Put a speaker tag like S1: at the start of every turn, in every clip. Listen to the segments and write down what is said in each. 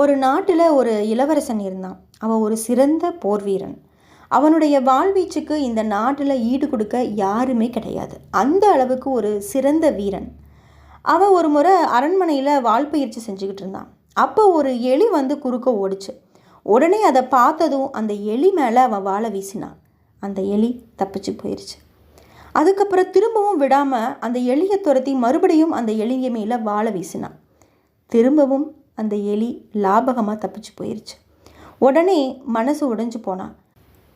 S1: ஒரு நாட்டில் ஒரு இளவரசன் இருந்தான். அவன் ஒரு சிறந்த போர் வீரன். அவனுடைய வாழ்வீச்சுக்கு இந்த நாட்டில் ஈடு கொடுக்க யாருமே கிடையாது. அந்த அளவுக்கு ஒரு சிறந்த வீரன். அவன் ஒரு முறை அரண்மனையில் வால் பயிற்சி செஞ்சுக்கிட்டு இருந்தான். அப்போ ஒரு எலி வந்து குறுக்க ஓடிச்சு. உடனே அதை பார்த்ததும் அந்த எலி மேலே அவன் வாழை வீசினான். அந்த எலி தப்பிச்சு போயிடுச்சு அதுக்கப்புறம் திரும்பவும் விடாமல் அந்த எலியை துரத்தி மறுபடியும் அந்த எலிய மேலே வாழை வீசினான். திரும்பவும் அந்த எலி லாபகமாக தப்பிச்சு போயிடுச்சு உடனே மனசு உடைஞ்சு போனான்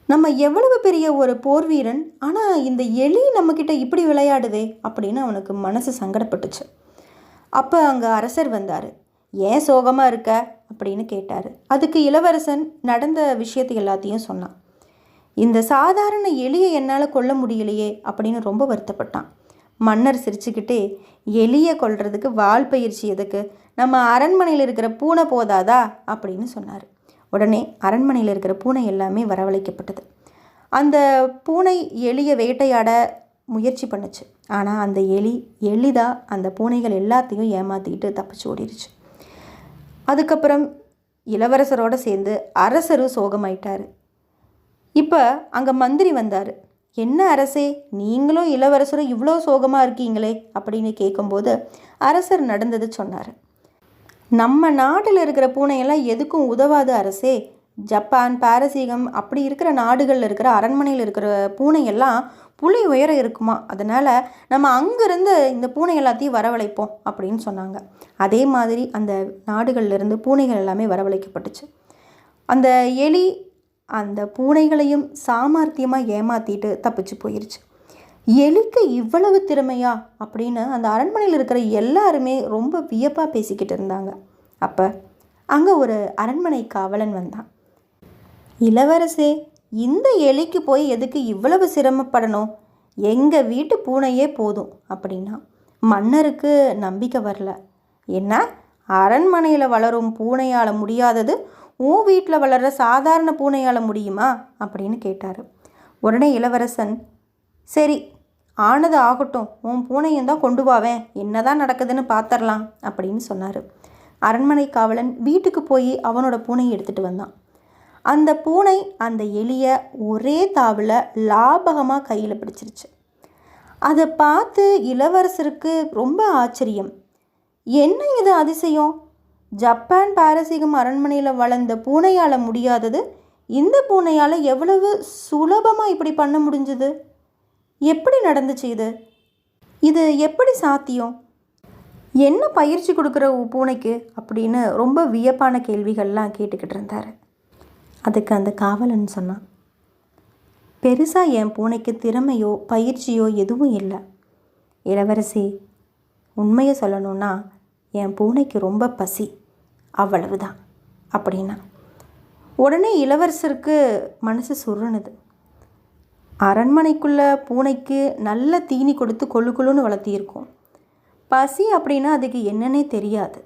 S1: நம்ம எவ்வளவு பெரிய ஒரு போர் வீரன் ஆனால் இந்த எலி நம்மக்கிட்ட இப்படி விளையாடுதே அப்படின்னு அவனுக்கு மனசு சங்கடப்பட்டுச்சு. அப்போ அங்கே அரசர் வந்தார். ஏன் சோகமாக இருக்க? அப்படின்னு கேட்டார். அதுக்கு இளவரசன் நடந்த விஷயத்தை எல்லாத்தையும் சொன்னான். இந்த சாதாரண எலியை என்னால் கொல்ல முடியலையே அப்படின்னு ரொம்ப வருத்தப்பட்டான். மன்னர் சிரிச்சுக்கிட்டே எலியை கொல்றதுக்கு வால் பயிற்சி எதுக்கு? நம்ம அரண்மனையில் இருக்கிற பூனை போதாதா? அப்படின்னு சொன்னார். உடனே அரண்மனையில் இருக்கிற பூனை எல்லாமே வரவழைக்கப்பட்டது. அந்த பூனை எலியை வேட்டையாட முயற்சி பண்ணுச்சு. ஆனால் அந்த எலி எளிதாக அந்த பூனைகள் எல்லாத்தையும் ஏமாற்றிக்கிட்டு தப்பிச்சு ஓடிடுச்சு அதுக்கப்புறம் இளவரசரோடு சேர்ந்து அரசரும் சோகமாயிட்டார். இப்போ அங்கே மந்திரி வந்தார். என்ன அரசே நீங்களும் இளவரசரும் இவ்வளோ சோகமாக இருக்கீங்களே? அப்படின்னு கேட்கும்போது அரசர் நடந்தது சொன்னார். நம்ம நாட்டில் இருக்கிற பூனையெல்லாம் எதுக்கும் உதவாது அரசே. ஜப்பான் பாரசீகம் அப்படி இருக்கிற நாடுகளில் இருக்கிற அரண்மனையில் இருக்கிற பூனையெல்லாம் புலி உயரம் இருக்குமா? அதனால் நம்ம அங்கேருந்து இந்த பூனை எல்லாத்தையும் வரவழைப்போம் அப்படின்னு சொன்னாங்க. அதே மாதிரி அந்த நாடுகள்லேருந்து பூனைகள் எல்லாமே வரவழைக்கப்பட்டுச்சு. அந்த எலி அந்த பூனைகளையும் சாமர்த்தியமாக ஏமாற்றிட்டு தப்பிச்சு போயிடுச்சு எலிக்கு இவ்வளவு திறமையா? அப்படின்னு அந்த அரண்மனையில் இருக்கிற எல்லாருமே ரொம்ப வியப்பாக பேசிக்கிட்டு இருந்தாங்க. அப்போ அங்கே ஒரு அரண்மனை காவலன் வந்தான். இளவரசே இந்த எலிக்கு போய் எதுக்கு இவ்வளவு சிரமப்படணும்? எங்கள் வீட்டு பூனையே போதும் அப்படின்னா. மன்னருக்கு நம்பிக்கை வரல. என்ன? அரண்மனையில் வளரும் பூனையால் முடியாதது உன் வீட்டில் வளர்கிற சாதாரண பூனையால் முடியுமா? அப்படின்னு கேட்டார். உடனே இளவரசன் சரி ஆனது ஆகட்டும். உன் பூனையும் தான் கொண்டு வாவேன். என்னதான் நடக்குதுன்னு பார்த்துடலாம் அப்படின்னு சொன்னார். அரண்மனை காவலன் வீட்டுக்கு போய் அவனோட பூனையை எடுத்துகிட்டு வந்தான். அந்த பூனை அந்த எலியை ஒரே தாவில் லாபகமாக கையில் பிடிச்சிருச்சு. அதை பார்த்து இளவரசருக்கு ரொம்ப ஆச்சரியம். என்ன இது அதிசயம்? ஜப்பான் பாரசீகம் அரண்மனையில் வளர்ந்த பூனையால் முடியாதது இந்த பூனையால் எவ்வளவு சுலபமாக இப்படி பண்ண முடிஞ்சது? எப்படி நடந்துச்சு இது? இது எப்படி சாத்தியம்? என்ன பயிற்சி கொடுக்குற பூனைக்கு? அப்படின்னு ரொம்ப வியப்பான கேள்விகள்லாம் கேட்டுக்கிட்டு இருந்தார். அதுக்கு அந்த காவலன் சொன்னான் பெருசாக என் பூனைக்கு திறமையோ பயிற்சியோ எதுவும் இல்லை. இளவரசி உண்மையை சொல்லணும்னா என் பூனைக்கு ரொம்ப பசி. அவ்வளவுதான். அப்படின்னா உடனே இளவரசருக்கு மனசு சுருணுது. அரண்மனைக்குள்ள பூனைக்கு நல்ல தீனி கொடுத்து கொழு கொழுன்னு வளர்த்தியிருக்கோம். பசி அப்படின்னா அதுக்கு என்னன்னே தெரியாது.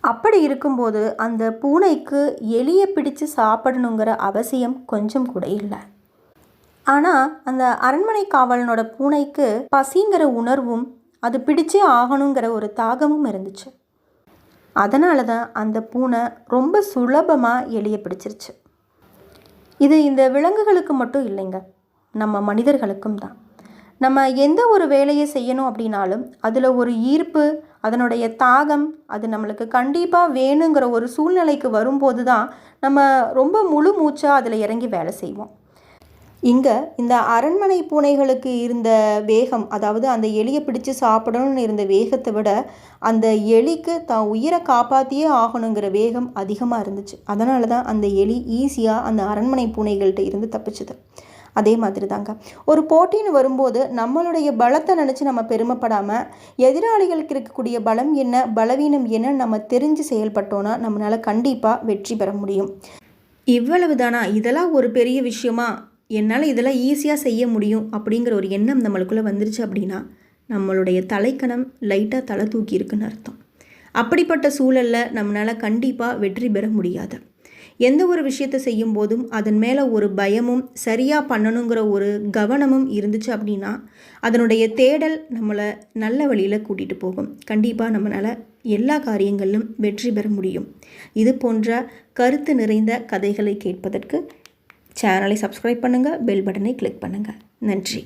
S1: அப்படி இருக்கும்போது அந்த பூனைக்கு எலியை பிடிச்சு சாப்பிடணுங்கிற அவசியம் கொஞ்சம் கூட இல்லை. ஆனால் அந்த அரண்மனை காவலனோட பூனைக்கு பசிங்கிற உணர்வும் அது பிடிச்சே ஆகணுங்கிற ஒரு தாகமும் இருந்துச்சு. அதனால தான் அந்த பூனை ரொம்ப சுலபமாக எலியை பிடிச்சிருச்சு. இது இந்த விலங்குகளுக்கு மட்டும் இல்லைங்க நம்ம மனிதர்களுக்கும் தான். நம்ம எந்த ஒரு வேலையை செய்யணும் அப்படின்னாலும் அதில் ஒரு ஈர்ப்பு அதனுடைய தாகம் அது நம்மளுக்கு கண்டிப்பாக வேணுங்கிற ஒரு சூழ்நிலைக்கு வரும்போது தான் நம்ம ரொம்ப முழு மூச்சாக அதில் இறங்கி வேலை செய்வோம். இங்கே இந்த அரண்மனை பூனைகளுக்கு இருந்த வேகம் அதாவது அந்த எலியை பிடிச்சு சாப்பிடணும்னு இருந்த வேகத்தை விட அந்த எலிக்கு தான் உயிரை காப்பாற்றியே ஆகணுங்கிற வேகம் அதிகமாக இருந்துச்சு. அதனால தான் அந்த எலி ஈஸியாக அந்த அரண்மனை பூனைகள்கிட்ட இருந்து தப்பிச்சுது. அதே மாதிரி தாங்க. ஒரு போட்டின்னு வரும்போது நம்மளுடைய பலத்தை நினச்சி நம்ம பெருமைப்படாமல் எதிராளிகளுக்கு இருக்கக்கூடிய பலம் என்ன பலவீனம் என்ன நம்ம தெரிஞ்சு செயல்பட்டோன்னா நம்மளால் கண்டிப்பாக வெற்றி பெற முடியும். இவ்வளவு தானா இதெல்லாம் ஒரு பெரிய விஷயமா? என்னால் இதெல்லாம் ஈஸியாக செய்ய முடியும் அப்படிங்கிற ஒரு எண்ணம் நம்மளுக்குள்ளே வந்துருச்சு அப்படின்னா நம்மளுடைய தலைக்கணம் லைட்டாக தலை தூக்கி இருக்குன்னு அர்த்தம். அப்படிப்பட்ட சூழலில் நம்மளால் கண்டிப்பாக வெற்றி பெற முடியாது. எந்த ஒரு விஷயத்தை செய்யும் போதும் அதன் மேலே ஒரு பயமும் சரியாக பண்ணணுங்கிற ஒரு கவனமும் இருந்துச்சு அப்படின்னா அதனுடைய தேடல் நம்மளை நல்ல வழியில் கூட்டிகிட்டு போகும். கண்டிப்பாக நம்மளால் எல்லா காரியங்களிலும் வெற்றி பெற முடியும். இது போன்ற கருத்து நிறைந்த கதைகளை கேட்பதற்கு சேனலை சப்ஸ்கிரைப் பண்ணுங்கள் பெல் பட்டனை கிளிக் பண்ணுங்கள் நன்றி.